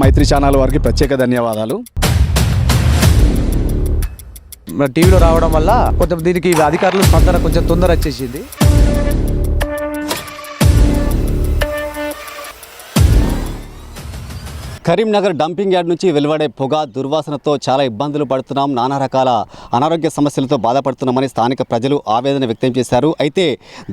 మైత్రి channel వారికి ప్రత్యేక ధన్యవాదాలు. టీవీలో రావడం వల్ల కొంచెం దీనికి అధికారులు స్పందన కొంచెం తొందర వచ్చేసింది. కరీంనగర్ డంపింగ్ యార్డ్ నుంచి వెలువడే పొగ దుర్వాసనతో చాలా ఇబ్బందులు పడుతున్నాం. నానా రకాల అనారోగ్య సమస్యలతో బాధపడుతున్నామని స్థానిక ప్రజలు ఆవేదన వ్యక్తం చేశారు. అయితే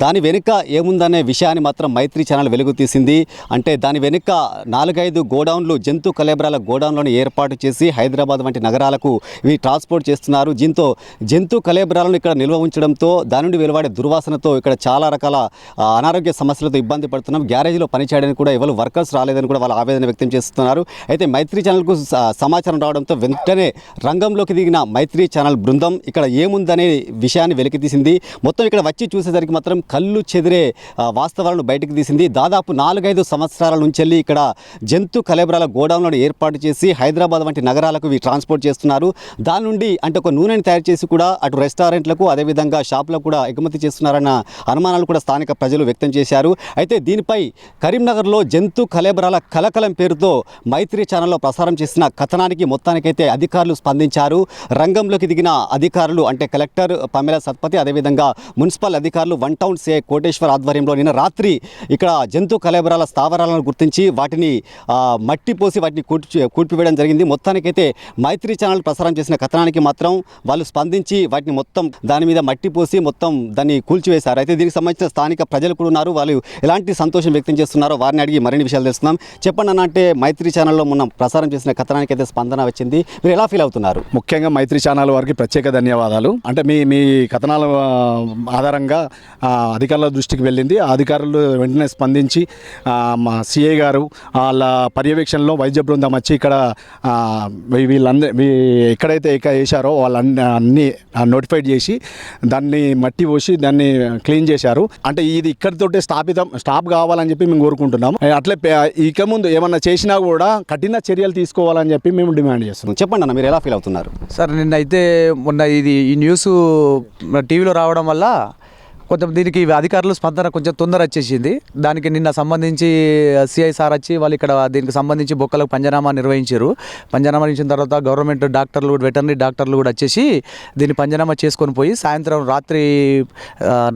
దాని వెనుక ఏముందనే విషయాన్ని మాత్రం మైత్రి ఛానల్ వెలుగు తీసింది. అంటే దాని వెనుక నాలుగైదు గోడౌన్లు జంతు కలేబరాల గోడౌన్లను ఏర్పాటు చేసి హైదరాబాద్ వంటి నగరాలకు ఇవి ట్రాన్స్పోర్ట్ చేస్తున్నారు. దీంతో జంతు కలేబరాలను ఇక్కడ నిల్వ ఉంచడంతో దాని నుండి వెలువడే దుర్వాసనతో ఇక్కడ చాలా రకాల అనారోగ్య సమస్యలతో ఇబ్బంది పడుతున్నాం. గ్యారేజ్లో పనిచేయడానికి కూడా ఎవరు వర్కర్స్ రాలేదని కూడా వాళ్ళు ఆవేదన వ్యక్తం చేస్తున్నారు. అయితే మైత్రి ఛానల్కు స- సమాచారం రావడంతో వెంటనే రంగంలోకి దిగిన మైత్రి ఛానల్ బృందం ఇక్కడ ఏముందనే విషయాన్ని వెలికితీసింది మొత్తం ఇక్కడ వచ్చి చూసేసరికి మాత్రం కళ్ళు చెదిరే వాస్తవాలను బయటకు తీసింది. దాదాపు నాలుగైదు సంవత్సరాల నుంచి వెళ్ళి ఇక్కడ జంతు కలేబరాల గోడౌన్లను ఏర్పాటు చేసి హైదరాబాద్ వంటి నగరాలకు ఇవి ట్రాన్స్పోర్ట్ చేస్తున్నారు. దాని నుండి అంటే ఒక నూనెని తయారు చేసి కూడా అటు రెస్టారెంట్లకు అదేవిధంగా షాపులకు కూడా ఎగుమతి చేస్తున్నారన్న అనుమానాలు కూడా స్థానిక ప్రజలు వ్యక్తం చేశారు. అయితే దీనిపై కరీంనగర్లో జంతు కలేబరాల కలకలం పేరుతో మైత్రి ఛానల్లో ప్రసారం చేసిన కథనానికి మొత్తానికైతే అధికారులు స్పందించారు. రంగంలోకి దిగిన అధికారులు అంటే కలెక్టర్ పమేల సత్పతి అదేవిధంగా మున్సిపల్ అధికారులు వన్ టౌన్ సే కోటేశ్వర్ ఆధ్వర్యంలో నిన్న రాత్రి ఇక్కడ జంతు కలేబరాల స్థావరాలను గుర్తించి వాటిని మట్టి పోసి వాటిని కూర్చి కూర్పివేయడం జరిగింది. మొత్తానికైతే మైత్రి ఛానల్ ప్రసారం చేసిన కథనానికి మాత్రం వాళ్ళు స్పందించి వాటిని మొత్తం దాని మీద మట్టి పోసి మొత్తం దాన్ని కూల్చివేశారు. అయితే దీనికి సంబంధించిన స్థానిక ప్రజలు కూడా ఉన్నారు. వాళ్ళు ఎలాంటి సంతోషం వ్యక్తం చేస్తున్నారో వారిని అడిగి మరిన్ని విషయాలు తెలుస్తున్నాం చెప్పండి అన్న అంటే మైత్రి ఛానల్లో మొన్న ప్రసారం చేసిన కథనానికి అయితే స్పందన వచ్చింది. మీరు ఎలా ఫీల్ అవుతున్నారు? ముఖ్యంగా మైత్రి ఛానల్ వారికి ప్రత్యేక ధన్యవాదాలు. అంటే మీ మీ కథనాల ఆధారంగా అధికారుల దృష్టికి వెళ్ళింది. అధికారులు వెంటనే స్పందించి మా సిఐ గారు వాళ్ళ పర్యవేక్షణలో వైద్య బృందం వచ్చి ఇక్కడ వీళ్ళందరి ఎక్కడైతే ఇక వేశారో వాళ్ళన్ని అన్ని నోటిఫైడ్ చేసి దాన్ని మట్టి పోసి దాన్ని క్లీన్ చేశారు. అంటే ఇది ఇక్కడితోటే స్థాపితం స్టాప్ కావాలని చెప్పి మేము కోరుకుంటున్నాం అట్లే ఇక ముందు ఏమన్నా చేసినా కూడా కఠిన చర్యలు తీసుకోవాలని చెప్పి మేము డిమాండ్ చేస్తున్నాం. చెప్పండి అన్న మీరు ఎలా ఫీల్ అవుతున్నారు? సార్ నిన్నైతే అయితే మొన్న ఇది ఈ న్యూస్ టీవీలో రావడం వల్ల కొంచెం దీనికి అధికారులు స్పందన కొంచెం తొందర వచ్చేసింది. దానికి నిన్న సంబంధించి సిఐ సార్ వచ్చి వాళ్ళు ఇక్కడ దీనికి సంబంధించి బొక్కలకు పంజనామా నిర్వహించారు. పంజనామా ఇచ్చిన తర్వాత గవర్నమెంట్ డాక్టర్లు వెటర్నరీ డాక్టర్లు కూడా వచ్చేసి దీన్ని పంజనామా చేసుకొని పోయి సాయంత్రం రాత్రి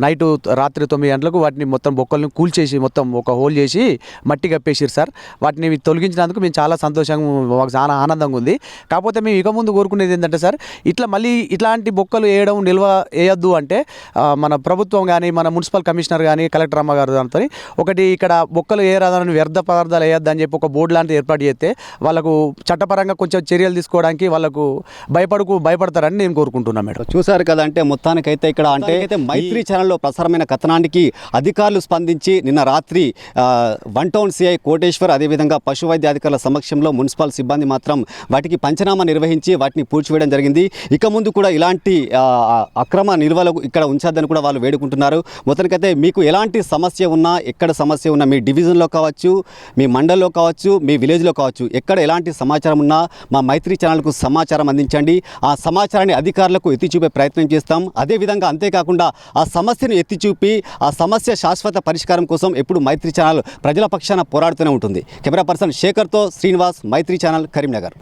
నైటు రాత్రి తొమ్మిది గంటలకు వాటిని మొత్తం బొక్కల్ని కూల్చేసి మొత్తం ఒక హోల్ చేసి మట్టి కప్పేసారు సార్. వాటిని తొలగించినందుకు మేము చాలా సంతోషంగా మాకు చాలా ఆనందంగా ఉంది. కాకపోతే మేము ఇక ముందు కోరుకునేది ఏంటంటే సార్ ఇట్లా మళ్ళీ ఇట్లాంటి బొక్కలు వేయడం నిల్వ వేయొద్దు అంటే మన ప్రభుత్వం కానీ మన మున్సిపల్ కమిషనర్ కానీ కలెక్టర్ అమ్మ గారు దాంతో ఒకటి ఇక్కడ బొక్కలు ఏ రాదని వ్యర్థ పదార్థాలు వేయొద్దు అని చెప్పి ఒక బోర్డు లాంటిది ఏర్పాటు చేస్తే వాళ్ళకు చట్టపరంగా కొంచెం చర్యలు తీసుకోవడానికి వాళ్ళకు భయపడకు భయపడతారని నేను కోరుకుంటున్నాను మేడం. చూశారు కదా అంటే మొత్తానికైతే ఇక్కడ అంటే అయితే మైత్రి ఛానల్లో ప్రసారమైన కథనానికి అధికారులు స్పందించి నిన్న రాత్రి వన్ టౌన్ సిఐ కోటేశ్వర్ అదేవిధంగా పశు వైద్య అధికారుల సమక్షంలో మున్సిపల్ సిబ్బంది మాత్రం వాటికి పంచనామా నిర్వహించి వాటిని పూడ్చివేయడం జరిగింది. ఇక ముందు కూడా ఇలాంటి అక్రమ నిల్వలు ఇక్కడ ఉంచొద్దని కూడా వాళ్ళు వేడుకుంటున్నారు. మొత్తానికైతే మీకు ఎలాంటి సమస్య ఉన్నా ఎక్కడ సమస్య ఉన్నా మీ డివిజన్లో కావచ్చు మీ మండల్లో కావచ్చు మీ విలేజ్లో కావచ్చు ఎక్కడ ఎలాంటి సమాచారం ఉన్నా మా మైత్రి ఛానల్కు సమాచారం అందించండి. ఆ సమాచారాన్ని అధికారులకు ఎత్తి చూపే ప్రయత్నం చేస్తాం. అదేవిధంగా అంతేకాకుండా ఆ సమస్యను ఎత్తి చూపి ఆ సమస్య శాశ్వత పరిష్కారం కోసం ఎప్పుడు మైత్రి ఛానల్ ప్రజల పక్షాన పోరాడుతూనే ఉంటుంది. కెమెరా పర్సన్ శేఖర్తో శ్రీనివాస్ మైత్రి ఛానల్ కరీంనగర్.